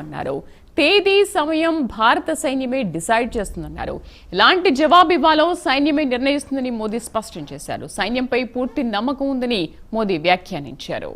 చేస్తామన్నారు తేదీ సమయం భారత సైన్యమే డిసైడ్ చేస్తుందన్నారు. ఎలాంటి జవాబు ఇవ్వాలో సైన్యమే నిర్ణయిస్తుందని మోదీ స్పష్టం చేశారు. సైన్యంపై పూర్తి నమ్మకం ఉందని మోదీ వ్యాఖ్యానించారు.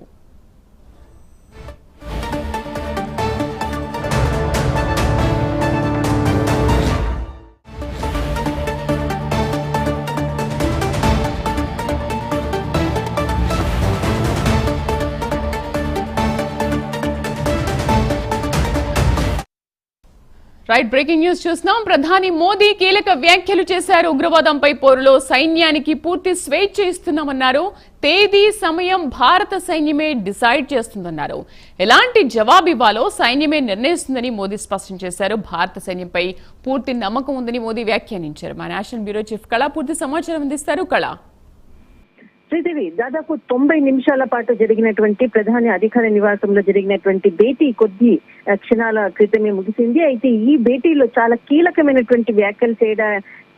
రైట్ బ్రేకింగ్ న్యూస్ చూస్తున్నాం. ప్రధాని మోదీ కీలక వ్యాఖ్యలు చేశారు. ఉగ్రవాదంపై పోరులో సైన్యానికి పూర్తి స్వేచ్ఛ ఇస్తున్నామన్నారు. తేదీ సమయం భారత సైన్యమే డిసైడ్ చేస్తుందన్నారు. ఎలాంటి జవాబివ్వాలో సైన్యమే నిర్ణయిస్తుందని మోదీ స్పష్టం చేశారు. భారత సైన్యంపై పూర్తి నమ్మకం ఉందని మోదీ వ్యాఖ్యానించారు. మా నేషనల్ బ్యూరో చీఫ్ కళ పూర్తి సమాచారం అందిస్తారు. కళ. శ్రీదేవి దాదాపు తొంభై నిమిషాల పాటు జరిగినటువంటి ప్రధాని అధికార నివాసంలో జరిగినటువంటి భేటీ కొద్ది క్షణాల క్రితమే ముగిసింది. అయితే ఈ భేటీలో చాలా కీలకమైనటువంటి వ్యాఖ్యలు చేయడా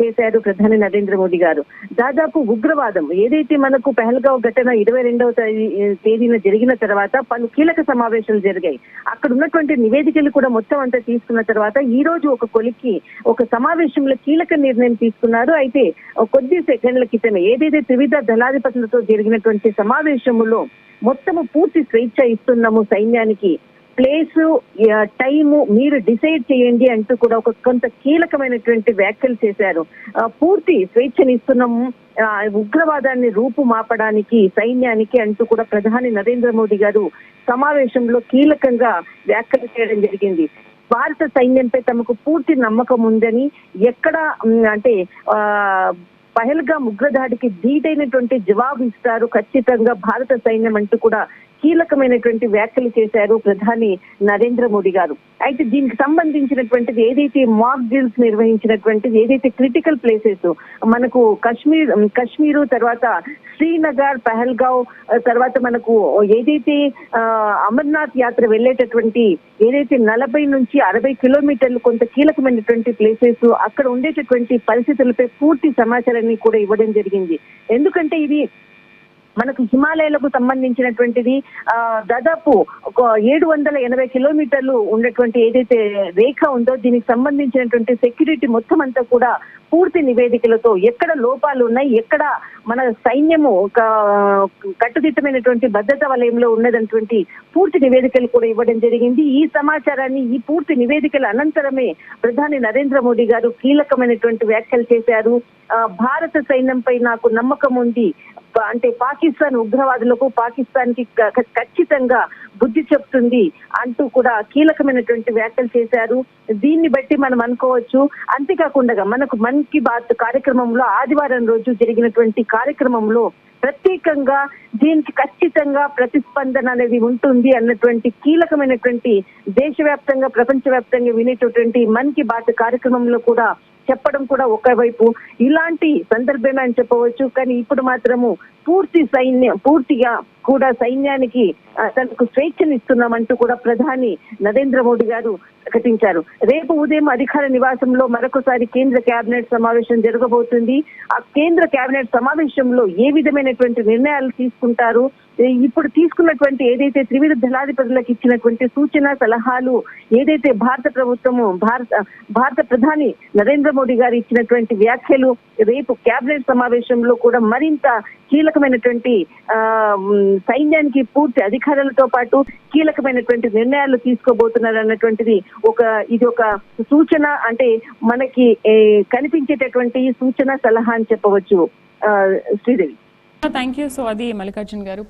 చేశారు ప్రధాని నరేంద్ర మోదీ గారు. దాదాపు ఉగ్రవాదం ఏదైతే మనకు పెహల్గావ్ ఘటన ఇరవై రెండవ తేదీన జరిగిన తర్వాత పలు కీలక సమావేశాలు జరిగాయి. అక్కడ ఉన్నటువంటి నివేదికలు కూడా మొత్తం అంతా తీసుకున్న తర్వాత ఈ రోజు ఒక కొలిక్కి ఒక సమావేశంలో కీలక నిర్ణయం తీసుకున్నారు. అయితే కొద్ది సెకండ్ల క్రితమే ఏదైతే త్రివిధ దళాధిపతులతో జరిగినటువంటి సమావేశంలో మొత్తము పూర్తి స్వేచ్ఛ ఇస్తున్నాము సైన్యానికి ప్లేస్ టైము మీరు డిసైడ్ చేయండి అంటూ కూడా ఒక కొంత కీలకమైనటువంటి వ్యాఖ్యలు చేశారు. పూర్తి స్వేచ్ఛనిస్తున్నాము ఉగ్రవాదాన్ని ఆ, ఉగ్రవాదాన్ని రూపుమాపడానికి సైన్యానికి అంటూ కూడా ప్రధాని నరేంద్ర మోదీ గారు సమావేశంలో కీలకంగా వ్యాఖ్యలు చేయడం జరిగింది. భారత సైన్యంపై తమకు పూర్తి నమ్మకం ఉందని ఎక్కడ అంటే ఆ పహల్గా ఉగ్రదాడికి ధీటైనటువంటి జవాబు ఇస్తారు. ఖచ్చితంగా భారత సైన్యం అంటూ కూడా కీలకమైనటువంటి వ్యాఖ్యలు చేశారు ప్రధాని నరేంద్ర మోడీ గారు. అయితే దీనికి సంబంధించినటువంటిది ఏదైతే మాక్ డ్రిల్స్ నిర్వహించినటువంటిది ఏదైతే క్రిటికల్ ప్లేసెస్ మనకు కాశ్మీర్ కాశ్మీరు తర్వాత శ్రీనగర్ పహల్గావ్ తర్వాత మనకు ఏదైతే ఆ, అమర్నాథ్ యాత్ర వెళ్ళేటటువంటి ఏదైతే నలభై నుంచి అరవై కిలోమీటర్లు కొంత కీలకమైనటువంటి ప్లేసెస్ అక్కడ ఉండేటటువంటి పరిస్థితులపై పూర్తి సమాచారాన్ని కూడా ఇవ్వడం జరిగింది. ఎందుకంటే ఇది మనకు హిమాలయాలకు సంబంధించినటువంటిది దాదాపు ఒక ఏడు వందల ఎనభై కిలోమీటర్లు ఉన్నటువంటి ఏదైతే రేఖ ఉందో దీనికి సంబంధించినటువంటి సెక్యూరిటీ మొత్తం అంతా కూడా పూర్తి నివేదికలతో ఎక్కడ లోపాలు ఉన్నాయి ఎక్కడ మన సైన్యము ఒక కట్టుదిట్టమైనటువంటి భద్రత వలయంలో ఉన్నదన్నటువంటి పూర్తి నివేదికలు కూడా ఇవ్వడం జరిగింది. ఈ సమాచారాన్ని ఈ పూర్తి నివేదికల అనంతరమే ప్రధాని నరేంద్ర మోడీ గారు కీలకమైనటువంటి వ్యాఖ్యలు చేశారు. భారత సైన్యంపై నాకు నమ్మకం ఉంది. అంటే పాకిస్తాన్ ఉగ్రవాదులకు పాకిస్తాన్కి క- ఖచ్చితంగా బుద్ధి చెప్తుంది అంటూ కూడా కీలకమైనటువంటి వ్యాఖ్యలు చేశారు. దీన్ని బట్టి మనం అనుకోవచ్చు. అంతేకాకుండా మనకు మన్ కీ బాత్ కార్యక్రమంలో ఆదివారం రోజు జరిగినటువంటి కార్యక్రమంలో ప్రత్యేకంగా దీనికి ఖచ్చితంగా ప్రతిస్పందన అనేది ఉంటుంది అన్నటువంటి కీలకమైనటువంటి దేశవ్యాప్తంగా ప్రపంచవ్యాప్తంగా వినేటటువంటి మన్ కీ బాత్ కార్యక్రమంలో కూడా చెప్పడం కూడా ఒకవైపు. ఇలాంటి సందర్భమే అని చెప్పవచ్చు. కానీ ఇప్పుడు మాత్రము పూర్తి సైన్యం పూర్తిగా కూడా సైన్యానికి తనకు స్వేచ్ఛనిస్తున్నామంటూ కూడా ప్రధాని నరేంద్ర మోడీ గారు ప్రకటించారు. రేపు ఉదయం అధికార నివాసంలో మరొకసారి కేంద్ర కేబినెట్ సమావేశం జరగబోతుంది. ఆ కేంద్ర కేబినెట్ సమావేశంలో ఏ విధమైనటువంటి నిర్ణయాలు తీసుకుంటారు? ఇప్పుడు తీసుకున్నటువంటి ఏదైతే త్రివిధ దళాధిపతులకు ఇచ్చినటువంటి సూచన సలహాలు ఏదైతే భారత ప్రభుత్వము భారత భారత ప్రధాని నరేంద్ర మోడీ గారు ఇచ్చినటువంటి వ్యాఖ్యలు రేపు కేబినెట్ సమావేశంలో కూడా మరింత కీలక కీలకమైనటువంటి సైన్యానికి పూర్తి అధికారులతో పాటు కీలకమైనటువంటి నిర్ణయాలు తీసుకోబోతున్నారు అన్నటువంటిది ఒక ఇది ఒక సూచన అంటే మనకి కనిపించేటటువంటి సూచన సలహా అని చెప్పవచ్చు. ఆ, శ్రీదేవి. Thank you. సో అది మల్లికార్జున్ గారు.